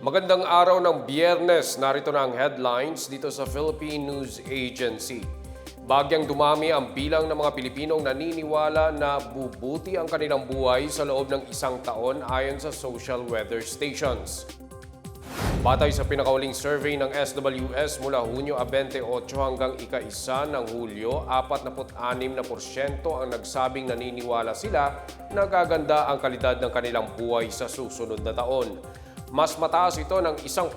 Magandang araw ng biyernes, narito na ang headlines dito sa Philippine News Agency. Bagyang dumami ang bilang ng mga Pilipinong naniniwala na bubuti ang kanilang buhay sa loob ng isang taon ayon sa social weather stations. Batay sa pinakauling survey ng SWS mula Hunyo a 28 hanggang ika-isa ng Hulyo, 46% ang nagsabing naniniwala sila na gaganda ang kalidad ng kanilang buhay sa susunod na taon. Mas mataas ito ng 1%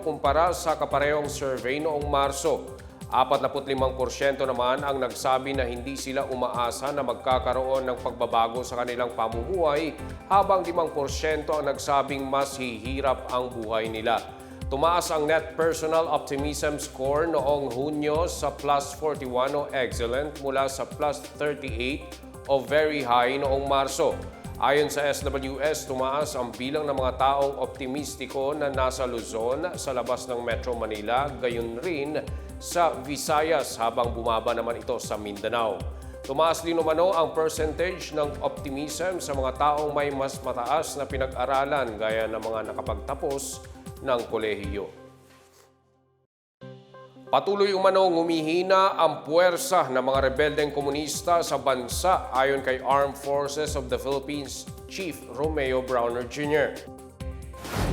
kumpara sa kaparehong survey noong Marso. 45% naman ang nagsabi na hindi sila umaasa na magkakaroon ng pagbabago sa kanilang pamumuhay habang 5% ang nagsabing mas hihirap ang buhay nila. Tumaas ang Net Personal Optimism Score noong Hunyo sa plus 41 o excellent mula sa plus 38 o very high noong Marso. Ayon sa SWS, tumaas ang bilang ng mga taong optimistiko na nasa Luzon sa labas ng Metro Manila, gayon rin sa Visayas habang bumaba naman ito sa Mindanao. Tumaas din umano ang percentage ng optimism sa mga taong may mas mataas na pinag-aralan gaya ng mga nakapagtapos ng kolehiyo. Patuloy umanong humihina ang puwersa ng mga rebeldeng komunista sa bansa ayon kay Armed Forces of the Philippines Chief Romeo Browner Jr.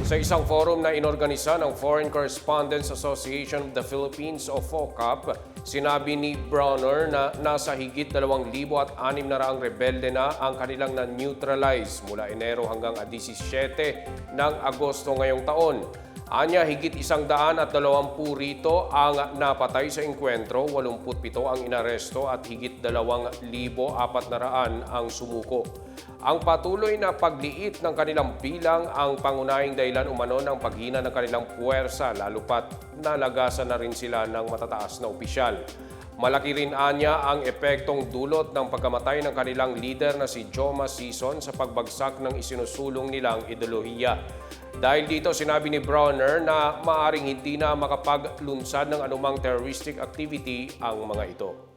Sa isang forum na inorganisa ng Foreign Correspondents Association of the Philippines o FOCAP, sinabi ni Browner na nasa higit 2,600 rebelde na ang kanilang na-neutralize mula Enero hanggang 17 ng Agosto ngayong taon. Anya, higit isang daan at dalawampu rito ang napatay sa engkwentro, 87 ang inaresto at higit dalawang libo apat na raan ang sumuko. Ang patuloy na pagliit ng kanilang bilang ang pangunahing dahilan umano ng paghina ng kanilang puwersa, lalo pat nalagasan na rin sila ng matataas na opisyal. Malaki rin anya ang epektong dulot ng pagkamatay ng kanilang leader na si Joma Sison sa pagbagsak ng isinusulong nilang ideolohiya. Dahil dito sinabi ni Browner na maaring hindi na makapaglunsad ng anumang terroristic activity ang mga ito.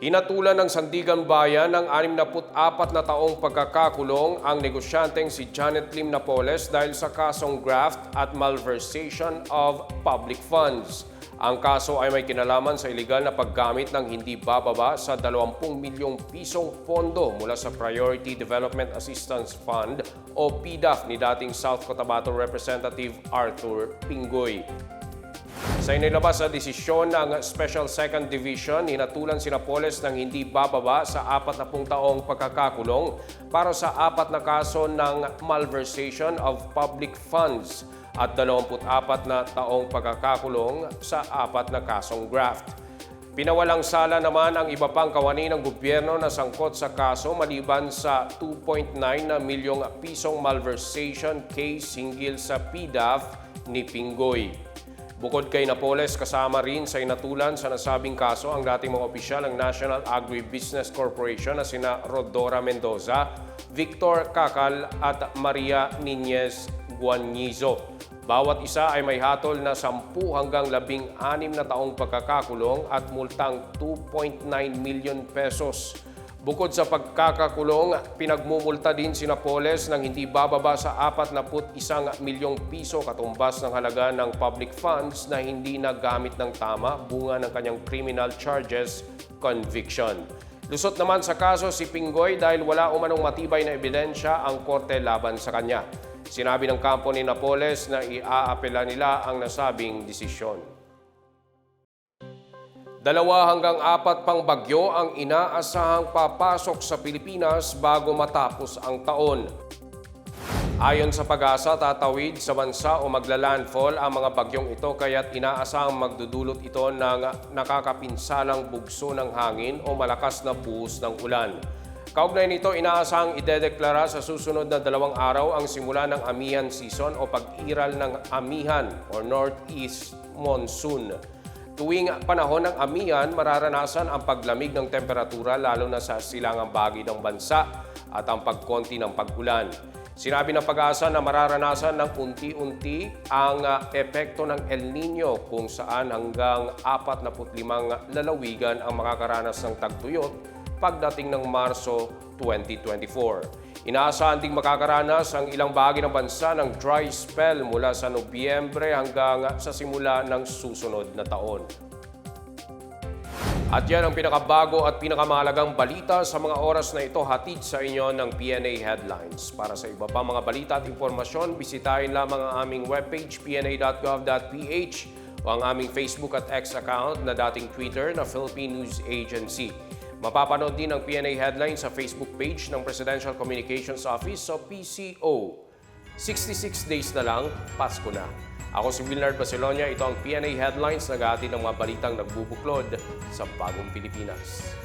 Hinatulan ng Sandigan Bayan ng 64 na taong pagkakakulong ang negosyanteng si Janet Lim Napoles dahil sa kasong graft at malversation of public funds. Ang kaso ay may kinalaman sa iligal na paggamit ng hindi bababa sa 20 milyong pisong pondo mula sa Priority Development Assistance Fund o PDAF ni dating South Cotabato Representative Arthur Pingoy. Sa inilabas na desisyon ng Special Second Division, hinatulan si Napoles ng hindi bababa sa 40 taong pagkakakulong para sa apat na kaso ng malversation of public funds at 24 na taong pagkakakulong sa apat na kasong graft. Pinawalang sala naman ang iba pang kawani ng gobyerno na sangkot sa kaso maliban sa 2.9 na milyong pisong malversation case hinggil sa PDAF ni Pingoy. Bukod kay Napoles, kasama rin sa inatulan sa nasabing kaso ang dating mga opisyal ng National Agribusiness Corporation na sina Rodora Mendoza, Victor Kakal at Maria Nunez Guanizo. Bawat isa ay may hatol na 10 hanggang 16 na taong pagkakakulong at multang 2.9 million pesos. Bukod sa pagkakakulong, pinagmumulta din si Napoles ng hindi bababa sa 41 milyong piso katumbas ng halaga ng public funds na hindi nagamit ng tama bunga ng kanyang criminal charges conviction. Lusot naman sa kaso si Pingoy dahil wala umanong matibay na ebidensya ang korte laban sa kanya. Sinabi ng kampo ni Napoles na iaapela nila ang nasabing desisyon. Dalawa hanggang apat pang bagyo ang inaasahang papasok sa Pilipinas bago matapos ang taon. Ayon sa pag-asa, tatawid sa bansa o magla-landfall ang mga bagyong ito kaya't inaasahang magdudulot ito ng nakakapinsalang bugso ng hangin o malakas na buhos ng ulan. Kaugnay nito, inaasahang idedeklara sa susunod na dalawang araw ang simula ng amihan season o pag-iral ng amihan or northeast monsoon. Tuwing panahon ng amihan, mararanasan ang paglamig ng temperatura lalo na sa silangang bahagi ng bansa at ang pagkonti ng pag-ulan. Sinabi ng pag-asa na mararanasan ng unti-unti ang uh, epekto ng El Nino kung saan hanggang 45 lalawigan ang makakaranas ng tagtuyot pagdating ng Marso 2024. Inaasahan ding makakaranas ang ilang bahagi ng bansa ng dry spell mula sa Nobyembre hanggang sa simula ng susunod na taon. At yan ang pinakabago at pinakamahalagang balita sa mga oras na ito hatid sa inyo ng PNA Headlines. Para sa iba pa mga balita at impormasyon, bisitahin lamang ang aming webpage pna.gov.ph o ang aming Facebook at X account na dating Twitter na Philippine News Agency. Mapapanood din ang PNA Headlines sa Facebook page ng Presidential Communications Office o PCO. 66 days na lang, Pasko na. Ako si Wilnard Baselonia, ito ang PNA Headlines, nag ng mga balitang nagbubuklod sa bagong Pilipinas.